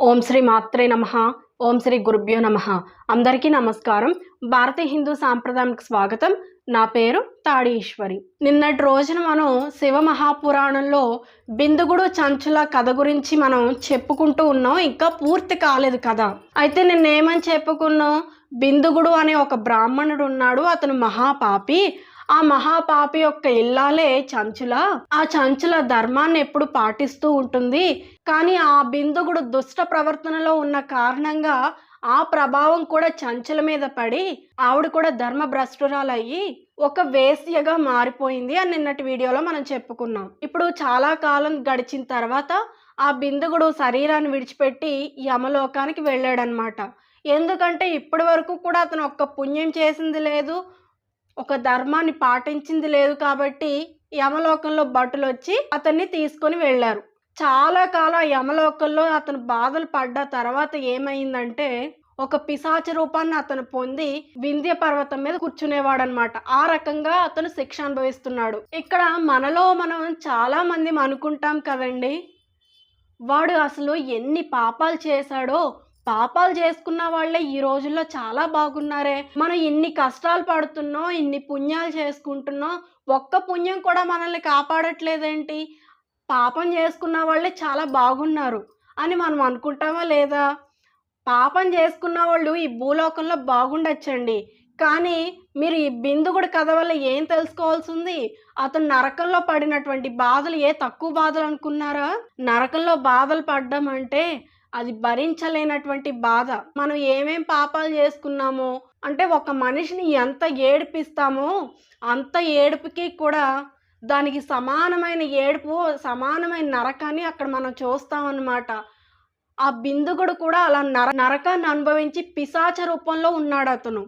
ఓం శ్రీ మాత్రే నమ. ఓం శ్రీ గురుభ్యో నమ. అందరికీ నమస్కారం. భారతీయ హిందూ సాంప్రదాయానికి స్వాగతం. నా పేరు తాడి ఈశ్వరి నిన్నటి రోజున మనం శివ మహాపురాణంలో బిందుగుడు చంచుల కథ గురించి మనం చెప్పుకుంటూ ఉన్నాం. ఇంకా పూర్తి కాలేదు కథ అయితే నిన్నేమని చెప్పుకున్నాం? బిందుగుడు అనే ఒక బ్రాహ్మణుడు ఉన్నాడు. అతను మహాపాపి. ఆ మహాపాపి యొక్క ఇల్లాలే చంచుల? ఆ చంచుల ధర్మాన్ని ఎప్పుడు పాటిస్తూ ఉంటుంది. కానీ ఆ బిందుగుడు దుష్ట ప్రవర్తనలో ఉన్న కారణంగా ఆ ప్రభావం కూడా చంచుల మీద పడి ఆవిడ కూడా ధర్మ భ్రష్టురాలయ్యి ఒక వేశ్యగా మారిపోయింది అని నిన్నటి వీడియోలో మనం చెప్పుకున్నాం. ఇప్పుడు చాలా కాలం గడిచిన తర్వాత ఆ బిందుగుడు శరీరాన్ని విడిచిపెట్టి యమలోకానికి వెళ్ళాడనమాట. ఎందుకంటే ఇప్పటి వరకు కూడా అతను ఒక్క పుణ్యం చేసింది లేదు ఒక ధర్మాన్ని పాటించింది లేదు కాబట్టి యమలోకంలో భటులు వచ్చి అతన్ని తీసుకొని వెళ్ళారు. చాలా కాలం యమలోకంలో అతను బాధలు పడ్డ తర్వాత ఏమైందంటే ఒక పిశాచ రూపాన్ని అతను పొంది వింధ్య పర్వతం మీద కూర్చునేవాడు అనమాట ఆ రకంగా అతను శిక్ష అనుభవిస్తున్నాడు. ఇక్కడ మనలో మనం చాలా మంది అనుకుంటాం కదండి వాడు అసలు ఎన్ని పాపాలు చేశాడో పాపాలు చేసుకున్న వాళ్ళే ఈ రోజుల్లో చాలా బాగున్నారే. మనం ఇన్ని కష్టాలు పడుతున్నాం ఇన్ని పుణ్యాలు చేసుకుంటున్నాం ఒక్క పుణ్యం కూడా మనల్ని కాపాడట్లేదేంటి? పాపం చేసుకున్న వాళ్ళే చాలా బాగున్నారు అని మనం అనుకుంటామా లేదా? పాపం చేసుకున్న వాళ్ళు ఈ భూలోకంలో బాగుండొచ్చండి. కానీ మీరు ఈ బిందుగుడు కథ వల్ల ఏం తెలుసుకోవాల్సి ఉంది అతను నరకంలో పడినటువంటి బాధలు ఏ తక్కువ బాధలు అనుకున్నారా? నరకంలో బాధలు పడ్డం అంటే అది భరించలేనటువంటి బాధ. మనం ఏమేం పాపాలు చేసుకున్నామో అంటే ఒక మనిషిని ఎంత ఏడిపిస్తామో అంత ఏడుపుకి కూడా దానికి సమానమైన ఏడుపు సమానమైన నరకాన్ని అక్కడ మనం చూస్తామన్నమాట. ఆ బిందుగుడు కూడా అలా నర నరకాన్ని అనుభవించి పిశాచ రూపంలో ఉన్నాడు అతను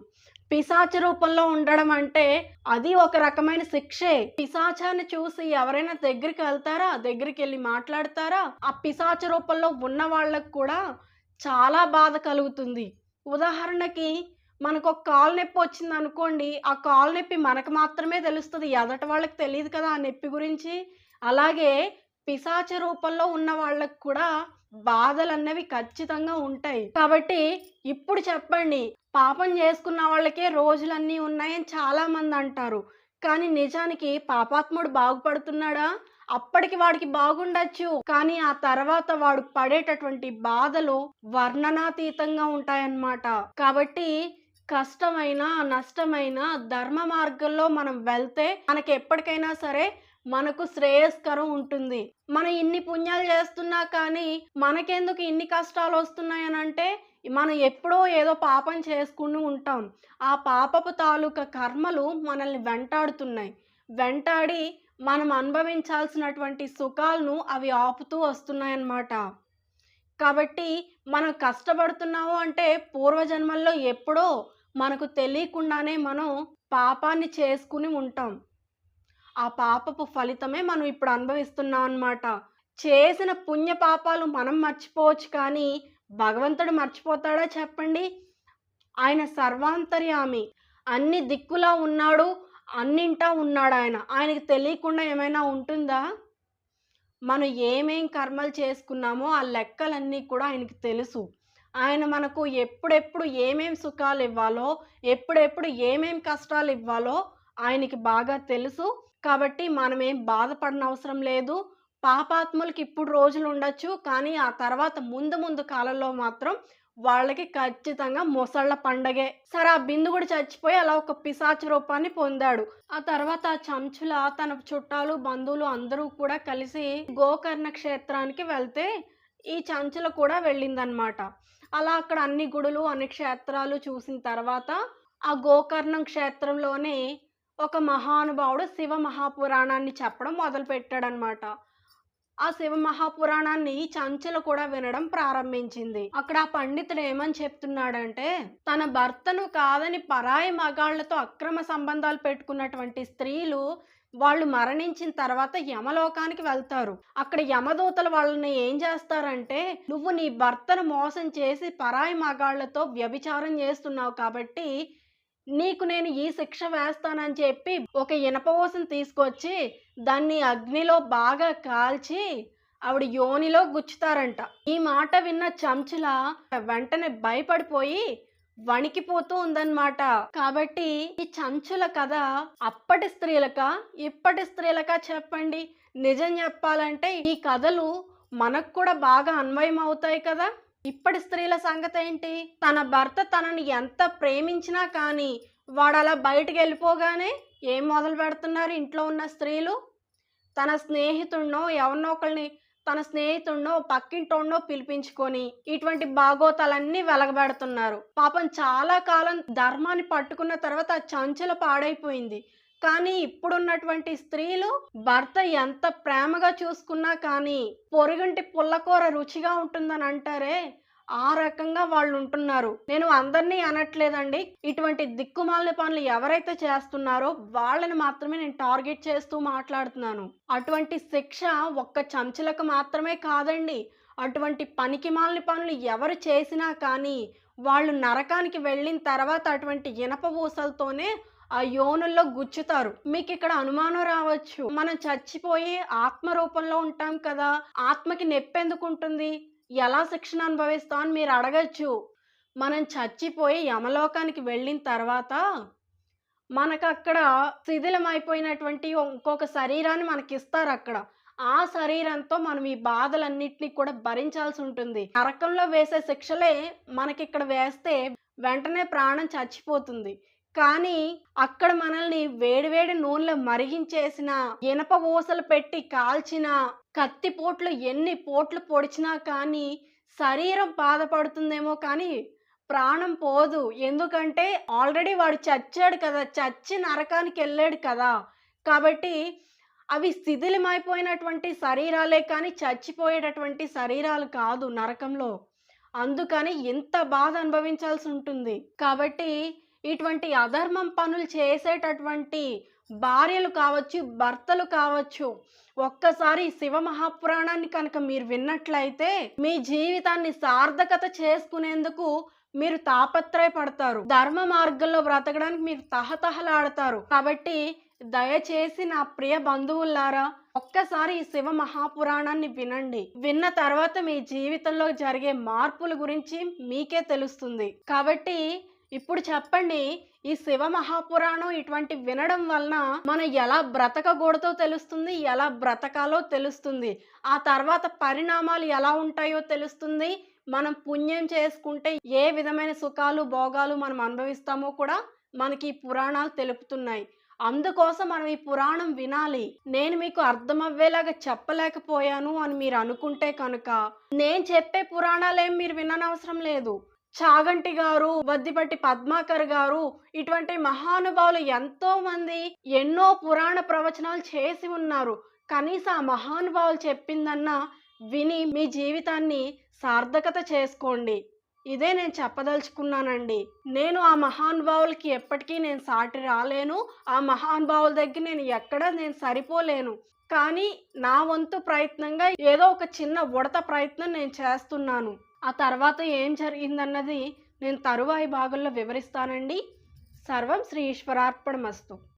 పిశాచ రూపంలో ఉండడం అంటే అది ఒక రకమైన శిక్షే. పిశాచాన్ని చూసి ఎవరైనా దగ్గరికి వెళ్తారా? దగ్గరికి వెళ్ళి మాట్లాడతారా? ఆ పిశాచ రూపంలో ఉన్న వాళ్ళకు కూడా చాలా బాధ కలుగుతుంది. ఉదాహరణకి మనకు ఒక కాలు నొప్పి వచ్చింది అనుకోండి ఆ కాలు నొప్పి మనకు మాత్రమే తెలుస్తుంది. ఎదట వాళ్ళకి తెలియదు కదా ఆ నొప్పి గురించి? అలాగే పిశాచ రూపంలో ఉన్న వాళ్ళకు కూడా బాధలు అన్నవి ఖచ్చితంగా ఉంటాయి. కాబట్టి ఇప్పుడు చెప్పండి పాపం చేసుకున్న వాళ్ళకే రోజులన్నీ ఉన్నాయని చాలా మంది అంటారు. కానీ నిజానికి పాపాత్ముడు బాగుపడుతున్నాడా? అప్పటికి వాడికి బాగుండొచ్చు. కానీ ఆ తర్వాత వాడు పడేటటువంటి బాధలు వర్ణనాతీతంగా ఉంటాయన్నమాట. కాబట్టి కష్టమైన నష్టమైన ధర్మ మార్గంలో మనం వెళ్తే మనకి ఎప్పటికైనా సరే మనకు శ్రేయస్కరం ఉంటుంది. మనం ఇన్ని పుణ్యాలు చేస్తున్నా కానీ మనకెందుకు ఇన్ని కష్టాలు వస్తున్నాయని అంటే మనం ఎప్పుడో ఏదో పాపం చేసుకుని ఉంటాం. ఆ పాపపు తాలూకా కర్మలు మనల్ని వెంటాడుతున్నాయి. వెంటాడి మనం అనుభవించాల్సినటువంటి సుఖాలను అవి ఆపుతూ వస్తున్నాయన్నమాట. కాబట్టి మనం కష్టపడుతున్నాము అంటే పూర్వజన్మల్లో ఎప్పుడో మనకు తెలియకుండానే మనం పాపాన్ని చేసుకుని ఉంటాం. ఆ పాపపు ఫలితమే మనం ఇప్పుడు అనుభవిస్తున్నాం అన్నమాట. చేసిన పుణ్య పాపాలు మనం మర్చిపోవచ్చు కానీ భగవంతుడు మర్చిపోతాడా చెప్పండి? ఆయన సర్వాంతర్యామి. అన్ని దిక్కులా ఉన్నాడు అన్నింటా ఉన్నాడు ఆయన. ఆయనకి తెలియకుండా ఏమైనా ఉంటుందా? మనం ఏమేం కర్మలు చేసుకున్నామో ఆ లెక్కలన్నీ కూడా ఆయనకి తెలుసు. ఆయన మనకు ఎప్పుడెప్పుడు ఏమేం సుఖాలు ఇవ్వాలో ఎప్పుడెప్పుడు ఏమేం కష్టాలు ఇవ్వాలో ఆయనకి బాగా తెలుసు. కాబట్టి మనమేం బాధపడిన అవసరం లేదు. పాపాత్ములకి ఇప్పుడు రోజులు ఉండొచ్చు కానీ ఆ తర్వాత ముందు ముందు కాలంలో మాత్రం వాళ్ళకి ఖచ్చితంగా మొసళ్ళ పండగే. సరే ఆ బిందు కూడా చచ్చిపోయి అలా ఒక పిశాచ రూపాన్ని పొందాడు. ఆ తర్వాత ఆ చంచుల తన చుట్టాలు బంధువులు అందరూ కూడా కలిసి గోకర్ణ క్షేత్రానికి వెళ్తే ఈ చంచుల కూడా వెళ్ళిందనమాట. అలా అక్కడ అన్ని గుడులు అన్ని క్షేత్రాలు చూసిన తర్వాత ఆ గోకర్ణం క్షేత్రంలోనే ఒక మహానుభావుడు శివ మహాపురాణాన్ని చెప్పడం మొదలుపెట్టాడనమాట ఆ శివ మహాపురాణాన్ని చంచల కూడా వినడం ప్రారంభించింది. అక్కడ ఆ పండితుడు ఏమని చెప్తున్నాడంటే తన భర్తను కాదని పరాయి మగాళ్ళతో అక్రమ సంబంధాలు పెట్టుకున్నటువంటి స్త్రీలు వాళ్ళు మరణించిన తర్వాత యమలోకానికి వెళ్తారు. అక్కడ యమదూతలు వాళ్ళని ఏం చేస్తారంటే నువ్వు నీ భర్తను మోసం చేసి పరాయి మగాళ్ళతో వ్యభిచారం చేస్తున్నావు కాబట్టి నీకు నేను ఈ శిక్ష వేస్తానని చెప్పి ఒక ఇనప ఊసను తీసుకొచ్చి దాన్ని అగ్నిలో బాగా కాల్చి ఆవిడ యోనిలో గుచ్చుతారంట. ఈ మాట విన్న చంచుల వెంటనే భయపడిపోయి వణికిపోతూ ఉందన్నమాట. కాబట్టి ఈ చంచుల కథ అప్పటి స్త్రీలక ఇప్పటి స్త్రీలక చెప్పండి. నిజం చెప్పాలంటే ఈ కథలు మనకు కూడా బాగా అన్వయం అవుతాయి కదా. ఇప్పటి స్త్రీల సంగతి ఏంటి తన భర్త తనని ఎంత ప్రేమించినా కానీ వాడు అలా బయటకు వెళ్ళిపోగానే ఏం మొదలు పెడుతున్నారు ఇంట్లో ఉన్న స్త్రీలు? తన స్నేహితుడినో ఎవరినో ఒకరిని తన స్నేహితుడినో పక్కింటోడినో పిలిపించుకొని ఇటువంటి బాగోతాలన్నీ వెలగబెడుతున్నారు. పాపం చాలా కాలం ధర్మాన్ని పట్టుకున్న తర్వాత ఆ చంచల పాడైపోయింది. కానీ ఇప్పుడున్నటువంటి స్త్రీలు భర్త ఎంత ప్రేమగా చూసుకున్నా కానీ పొరుగింటి పుల్లకూర రుచిగా ఉంటుందని అంటారే ఆ రకంగా వాళ్ళు ఉంటున్నారు. నేను అందరినీ అనట్లేదండి. ఇటువంటి దిక్కుమాలిన పనులు ఎవరైతే చేస్తున్నారో వాళ్ళని మాత్రమే నేను టార్గెట్ చేస్తూ మాట్లాడుతున్నాను. అటువంటి శిక్ష ఒక్క చంచలకు మాత్రమే కాదండి. అటువంటి పనికి మాలిన పనులు ఎవరు చేసినా కానీ వాళ్ళు నరకానికి వెళ్ళిన తర్వాత అటువంటి ఇనప ఊసలతోనే ఆ యోనుల్లో గుచ్చుతారు. మీకు ఇక్కడ అనుమానం రావచ్చు. మనం చచ్చిపోయి ఆత్మ రూపంలో ఉంటాం కదా ఆత్మకి నెప్పెందుకు ఉంటుంది ఎలా శిక్షణ అనుభవిస్తాం అని మీరు అడగచ్చు. మనం చచ్చిపోయి యమలోకానికి వెళ్ళిన తర్వాత మనకు అక్కడ శిథిలమైపోయినటువంటి ఇంకొక శరీరాన్ని మనకి ఇస్తారు అక్కడ ఆ శరీరంతో మనం ఈ బాధలన్నింటినీ కూడా భరించాల్సి ఉంటుంది. నరకంలో వేసే శిక్షలే మనకి ఇక్కడ వేస్తే వెంటనే ప్రాణం చచ్చిపోతుంది. కానీ అక్కడ మనల్ని వేడివేడి నూనెలో మరిగించేసిన ఇనప ఊసలు పెట్టి కాల్చిన కత్తి పోట్లు ఎన్ని పోట్లు పొడిచినా కానీ శరీరం బాధపడుతుందేమో కానీ ప్రాణం పోదు. ఎందుకంటే ఆల్రెడీ వాడు చచ్చాడు కదా చచ్చి నరకానికి వెళ్ళాడు కదా. కాబట్టి అవి శిథిలమైపోయినటువంటి శరీరాలే కానీ చచ్చిపోయేటటువంటి శరీరాలు కాదు నరకంలో. అందుకని ఇంత బాధ అనుభవించాల్సి ఉంటుంది. కాబట్టి ఇటువంటి అధర్మం పనులు చేసేటటువంటి భార్యలు కావచ్చు భర్తలు కావచ్చు ఒక్కసారి శివ మహాపురాణాన్ని కనుక మీరు విన్నట్లయితే మీ జీవితాన్ని సార్థకత చేసుకునేందుకు మీరు తాపత్రయపడతారు. ధర్మ మార్గంలో బ్రతకడానికి మీరు తహతహలాడతారు. కాబట్టి దయచేసి నా ప్రియ బంధువులారా ఒక్కసారి ఈ శివ మహాపురాణాన్ని వినండి. విన్న తర్వాత మీ జీవితంలో జరిగే మార్పుల గురించి మీకే తెలుస్తుంది. కాబట్టి ఇప్పుడు చెప్పండి ఈ శివ మహాపురాణం ఇటువంటి వినడం వలన మనం ఎలా బ్రతకకూడదో తెలుస్తుంది ఎలా బ్రతకాలో తెలుస్తుంది ఆ తర్వాత పరిణామాలు ఎలా ఉంటాయో తెలుస్తుంది మనం పుణ్యం చేసుకుంటే ఏ విధమైన సుఖాలు భోగాలు మనం అనుభవిస్తామో కూడా మనకి ఈ పురాణాలు తెలుపుతున్నాయి. అందుకోసం మనం ఈ పురాణం వినాలి. నేను మీకు అర్థమవ్వేలాగా చెప్పలేకపోయాను అని మీరు అనుకుంటే కనుక నేను చెప్పే పురాణాలు ఏం మీరు విననవసరం లేదు. చాగంటి గారు వద్దిపట్టి పద్మాకర్ గారు ఇటువంటి మహానుభావులు ఎంతో మంది ఎన్నో పురాణ ప్రవచనాలు చేసి ఉన్నారు. కనీసం ఆ మహానుభావులు చెప్పిందన్నా విని మీ జీవితాన్ని సార్థకత చేసుకోండి. ఇదే నేను చెప్పదలుచుకున్నానండి. నేను ఆ మహానుభావులకి ఎప్పటికీ నేను సాటి రాలేను. ఆ మహానుభావుల దగ్గర నేను ఎక్కడ నేను సరిపోలేను. కానీ నా వంతు ప్రయత్నంగా ఏదో ఒక చిన్న ఉడత ప్రయత్నం నేను చేస్తున్నాను. ఆ తర్వాత ఏం జరిగిందన్నది నేను తరువాయి భాగంలో వివరిస్తానండి. సర్వం శ్రీ ఈశ్వరార్పణమస్తు.